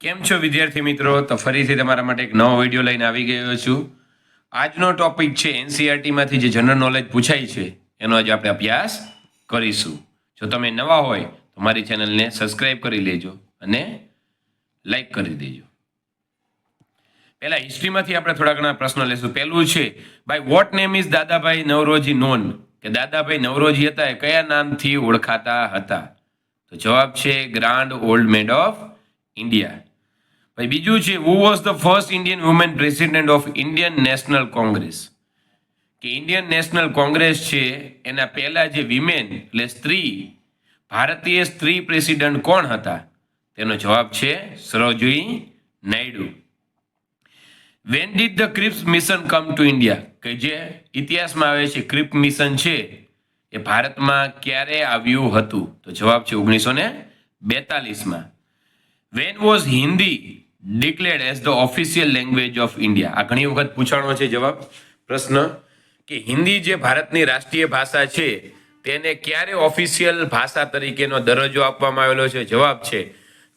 કેમ છો વિદ્યાર્થી મિત્રો? તો ફરીથી તમારા માટે એક નવો વીડિયો લઈને આવી ગયો છું. આજનો ટોપિક છે એનસીઆરટીમાંથી જે જનરલ નોલેજ પૂછાય છે, એનો આજે આપણે અભ્યાસ કરીશું. જો તમે નવા હોય, તો મારી ચેનલને સબસ્ક્રાઇબ કરી લેજો અને લાઈક કરી દેજો. પહેલા હિસ્ટ્રીમાંથી આપણે થોડા ઘણા પ્રશ્નો લેશું. પહેલું છે by what name is Dadabhai Naoroji known કે દાદાભાઈ નવરોજી હતા એ કયા નામથી ઓળખાતા હતા? તો જવાબ છે grand old man of India ભાઈ બીજું છે who was the first Indian woman president of Indian National Congress કે ઇન્ડિયન નેશનલ કોંગ્રેસ છે, એના પહેલાં જે વિમેન એટલે સ્ત્રી, ભારતીય સ્ત્રી પ્રેસિડેન્ટ કોણ હતા? તેનો જવાબ છે Sarojini Naidu. When did the Cripps mission come to India કે જે ઇતિહાસમાં આવે છે ક્રિપ મિશન છે, એ ભારતમાં ક્યારે આવ્યું હતું? તો જવાબ છે ઓગણીસો ને બેતાલીસમાં. When was Hindi declared as the official language of India આ ઘણી વખત પૂછાણો છે, જવાબ, પ્રશ્ન, કે હિન્દી જે ભારતની રાષ્ટ્રીય ભાષા છે, તેને ક્યારે ઓફિશિયલ ભાષા તરીકેનો દરજ્જો આપવામાં આવેલો છે? જવાબ છે,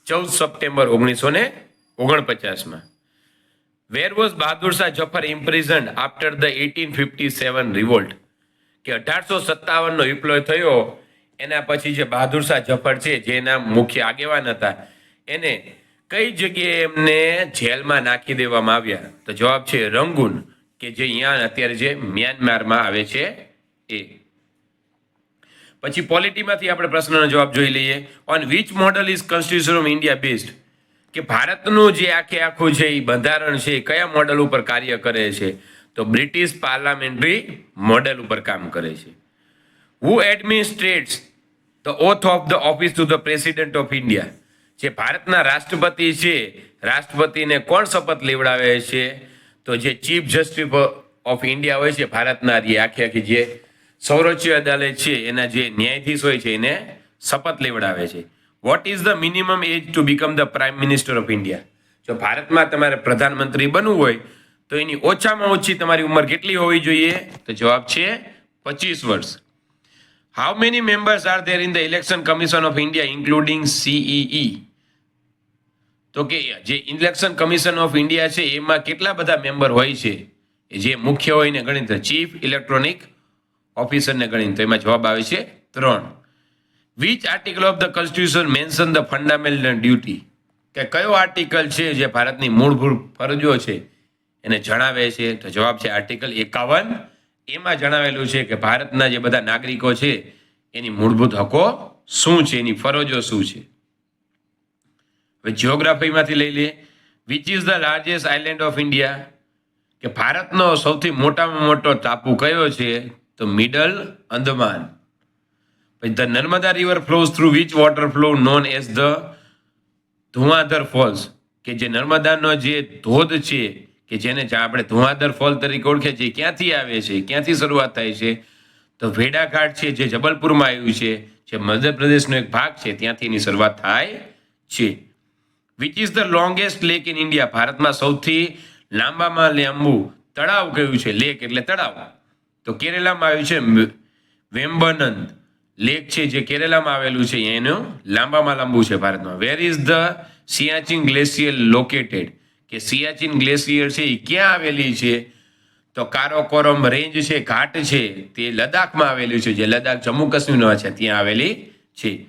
ચૌદ સપ્ટેમ્બર ઓગણીસો ને ઓગણપચાસમાં. Where was Bahadur Shah Zafar imprisoned after the eighteen fifty seven revolt કે અઢારસો સત્તાવનનો વિપ્લવ થયો, એના પછી જે બહાદુર શાહ જફર છે જેના મુખ્ય આગેવાન હતા એને કઈ જગ્યાએ એમને જેલમાં નાખી દેવામાં આવ્યા? તો જવાબ છે રંગૂન, કે જે અહીંયા અત્યારે જે મ્યાનમારમાં આવે છે એ. પછી પોલિટીમાંથી આપણે પ્રશ્નનો જવાબ જોઈ લઈએ. On which model is constitution of India based કે ભારતનું જે આખે આખું છે એ બંધારણ છે, એ કયા મોડલ ઉપર કાર્ય કરે છે? તો બ્રિટિશ પાર્લામેન્ટરી મોડલ ઉપર કામ કરે છે. Who administers the oath of the office to the president of India જે ભારતના રાષ્ટ્રપતિ છે, રાષ્ટ્રપતિને કોણ શપથ લેવડાવે છે? તો જે ચીફ જસ્ટિસ ઓફ ઇન્ડિયા હોય છે, ભારતના જે આખી આખી જે સૌરોચ્ચ અદાલત છે, એના જે ન્યાયાધીશ હોય છે, એને શપથ લેવડાવે છે. What is the minimum age to become the prime minister of India જો ભારતમાં તમારે પ્રધાનમંત્રી બનવું હોય, તો એની ઓછામાં ઓછી તમારી ઉંમર કેટલી હોવી જોઈએ? તો જવાબ છે પચીસ વર્ષ. How many members are there in the election commission of India including CEC તો કે જે ઇલેક્શન કમિશન ઓફ ઇન્ડિયા છે, એમાં કેટલા બધા મેમ્બર હોય છે? જે મુખ્ય હોય ને ગણિત ચીફ ઇલેક્ટ્રોનિક ઓફિસરને ગણિત એમાં જવાબ આવે છે ત્રણ. Which article of the constitution mention the fundamental duty કે કયો આર્ટિકલ છે જે ભારતની મૂળભૂત ફરજો છે? એને જણાવે છે. તો જવાબ છે આર્ટિકલ એકાવન. એમાં જણાવેલું છે કે ભારતના જે બધા નાગરિકો છે, એની મૂળભૂત હકો શું છે? એની ફરજો શું છે? હવે જિયોગ્રાફીમાંથી લઈ લઈએ. Which is the largest island of India કે ભારતનો સૌથી મોટામાં મોટો ટાપુ કયો છે? તો મિડલ અંદમાન. પછી the Narmada river flows through which water flow known as the Dhuandhar falls કે જે નર્મદાનો જે ધોધ છે, કે જેને આપણે ધુઆધર ફોલ તરીકે ઓળખે છે ક્યાંથી આવે છે? ક્યાંથી શરૂઆત થાય છે? તો ભેડાઘાટ છે, જે જબલપુરમાં આવ્યું છે, જે મધ્યપ્રદેશનો એક ભાગ છે ત્યાંથી એની શરૂઆત થાય છે. Which is the longest lake in India ભારતમાં સૌથી લાંબામાં લાંબુ તળાવ કયું છે? લેક એટલે તળાવ. તો કેરેલામાં આવ્યું છે વેમ્બનંદ. લેક છે જે કેરેલામાં આવેલું છે. એનું લાંબામાં લાંબુ છે ભારતમાં. Where is the Siachen glacier located કે સિયાચિન ગ્લેશિયર છે એ ક્યાં આવેલી છે? તો કારોકોરમ રેન્જ છે, ઘાટ છે, તે લદ્દાખમાં આવેલું છે. જે લદ્દાખ, જમ્મુ કાશ્મીરમાં છે, ત્યાં આવેલી છે.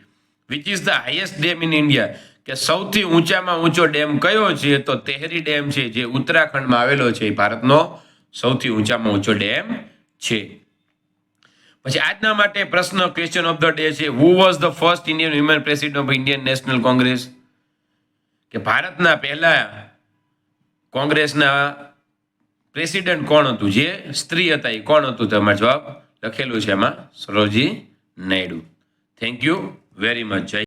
Which is the highest dam in India કે સૌથી ઊંચામાં ઊંચો ડેમ કયો છે? તો તેહરી ડેમ છે, જે ઉત્તરાખંડમાં આવેલો છે ભારતનો સૌથી ઊંચામાં ઊંચો ડેમ છે. પછી આજના માટે પ્રશ્ન ક્વેશ્ચન ઓફ ધ ડે છે who was the first Indian woman president of Indian National Congress કે ભારતના પહેલા કોંગ્રેસના પ્રેસિડેન્ટ કોણ હતું? જે સ્ત્રી હતા, એ કોણ હતું? તમારો જવાબ લખેલું છે એમાં Sarojini Naidu. Thank you very much જય